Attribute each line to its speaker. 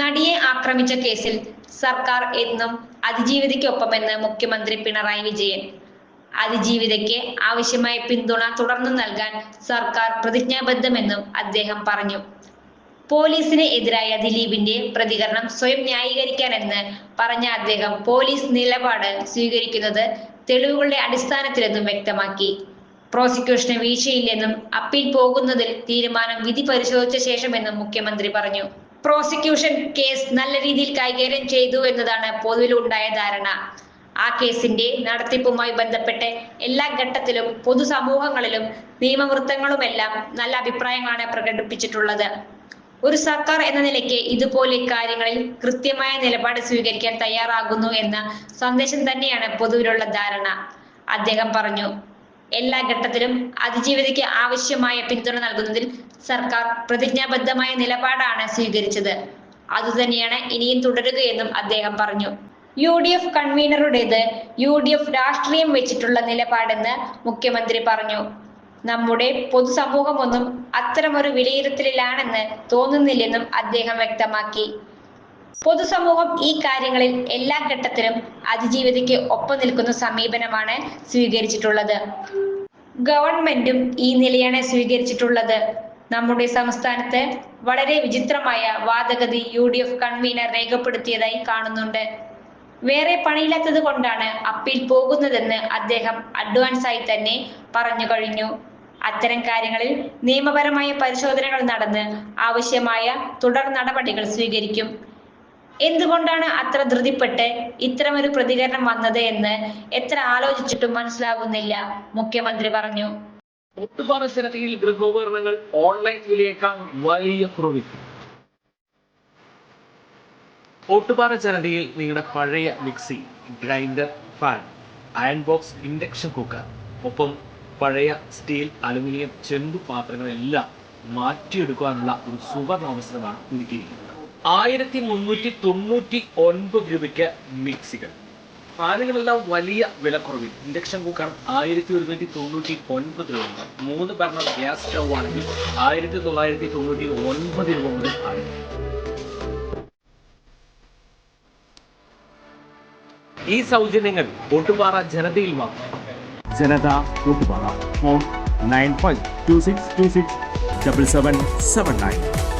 Speaker 1: നടിയെ ആക്രമിച്ച കേസിൽ സർക്കാർ എന്നും അതിജീവിതയ്ക്കൊപ്പമെന്ന് മുഖ്യമന്ത്രി പിണറായി വിജയൻ. അതിജീവിതയ്ക്ക് ആവശ്യമായ പിന്തുണ തുടർന്ന് നൽകാൻ സർക്കാർ പ്രതിജ്ഞാബദ്ധമെന്നും അദ്ദേഹം പറഞ്ഞു. പോലീസിന് എതിരായ ദിലീപിന്റെ പ്രതികരണം സ്വയം ന്യായീകരിക്കാനെന്ന് പറഞ്ഞ അദ്ദേഹം പോലീസ് നിലപാട് സ്വീകരിക്കുന്നത് തെളിവുകളുടെ അടിസ്ഥാനത്തിലെന്നും വ്യക്തമാക്കി. പ്രോസിക്യൂഷന് വീഴ്ചയില്ലെന്നും അപ്പീൽ പോകുന്നതിൽ തീരുമാനം വിധി പരിശോധിച്ച ശേഷമെന്നും മുഖ്യമന്ത്രി പറഞ്ഞു. പ്രോസിക്യൂഷൻ കേസ് നല്ല രീതിയിൽ കൈകാര്യം ചെയ്തു എന്നതാണ് പൊതുവിലുണ്ടായ ധാരണ. ആ കേസിന്റെ നടത്തിപ്പുമായി ബന്ധപ്പെട്ട് എല്ലാ ഘട്ടത്തിലും പൊതുസമൂഹങ്ങളിലും നിയമവൃത്തങ്ങളുമെല്ലാം നല്ല അഭിപ്രായങ്ങളാണ് പ്രകടിപ്പിച്ചിട്ടുള്ളത്. ഒരു സർക്കാർ എന്ന നിലയ്ക്ക് ഇതുപോലെ കാര്യങ്ങളിൽ കൃത്യമായ നിലപാട് സ്വീകരിക്കാൻ തയ്യാറാകുന്നു എന്ന സന്ദേശം തന്നെയാണ് പൊതുവിലുള്ള ധാരണ. അദ്ദേഹം പറഞ്ഞു എല്ലാ ഘട്ടത്തിലും അതിജീവിതയ്ക്ക് ആവശ്യമായ പിന്തുണ നൽകുന്നതിൽ സർക്കാർ പ്രതിജ്ഞാബദ്ധമായ നിലപാടാണ് സ്വീകരിച്ചത്. അതുതന്നെയാണ് ഇനിയും തുടരുകയെന്നും അദ്ദേഹം പറഞ്ഞു. യു ഡി എഫ് കൺവീനറുടേത് യു ഡി എഫ് രാഷ്ട്രീയം വെച്ചിട്ടുള്ള നിലപാടെന്ന് മുഖ്യമന്ത്രി പറഞ്ഞു. നമ്മുടെ പൊതുസമൂഹമൊന്നും അത്തരമൊരു വിലയിരുത്തലിലാണെന്ന് തോന്നുന്നില്ലെന്നും അദ്ദേഹം വ്യക്തമാക്കി. പൊതുസമൂഹം ഈ കാര്യങ്ങളിൽ എല്ലാ ഘട്ടത്തിലും അതിജീവിതയ്ക്ക് ഒപ്പം നിൽക്കുന്ന സമീപനമാണ് സ്വീകരിച്ചിട്ടുള്ളത്. ഗവൺമെന്റും ഈ നിലയാണ് സ്വീകരിച്ചിട്ടുള്ളത്. നമ്മുടെ സംസ്ഥാനത്ത് വളരെ വിചിത്രമായ വാദഗതി യു ഡി എഫ് കൺവീനർ രേഖപ്പെടുത്തിയതായി കാണുന്നുണ്ട്. വേറെ പണിയില്ലാത്തത് കൊണ്ടാണ് അപ്പീൽ പോകുന്നതെന്ന് അദ്ദേഹം അഡ്വാൻസ് ആയി തന്നെ പറഞ്ഞു കഴിഞ്ഞു. അത്തരം കാര്യങ്ങളിൽ നിയമപരമായ പരിശോധനകൾ നടന്ന് ആവശ്യമായ തുടർ നടപടികൾ സ്വീകരിക്കും. എന്തുകൊണ്ടാണ് അത്ര ധൃതിപ്പെട്ട് ഇത്തരമൊരു പ്രതികരണം വന്നത് എന്ന് എത്ര ആലോചിച്ചിട്ടും മനസ്സിലാകുന്നില്ല മുഖ്യമന്ത്രി പറഞ്ഞു.
Speaker 2: ഒട്ടുപാറ ജനതയിൽ ഗൃഹോപകരണങ്ങൾ ഓൺലൈൻ വിലയേക്കാൾ വലിയ കുറവിൽ ഒട്ടുപാറ ചരടിയിൽ നിങ്ങളുടെ പഴയ mixie grinder fan iron box induction cooker ഒപ്പം പഴയ സ്റ്റീൽ അലുമിനിയം ചെമ്പ് പാത്രങ്ങളെല്ലാം മാറ്റിയെടുക്കാനുള്ള ഒരു സുവർണ അവസരമാണ് ഒരുക്കിയിരിക്കുന്നത്. ആയിരത്തി മുന്നൂറ്റി തൊണ്ണൂറ്റി ഒൻപത് രൂപയ്ക്ക് മിക്സികൾ. ഫാനുകളെല്ലാം വലിയ വിലക്കുറവിൽ. ഇൻഡക്ഷൻ കുക്കർ ആയിരത്തി ഒരുന്നൂറ്റി തൊണ്ണൂറ്റി ഒൻപത് രൂപ. മുതൽ മൂന്ന് ബർണർ ഗ്യാസ് സ്റ്റൗ ആണെങ്കിൽ ആയിരത്തി തൊള്ളായിരത്തി തൊണ്ണൂറ്റി ഒൻപത് രൂപ മുതൽ ആണ് ഈ സൗജന്യങ്ങൾ ഒട്ടുപാറ ജനതയിൽ മാത്രം
Speaker 3: Janatha Ottupara phone nine five two six two six double seven seven nine.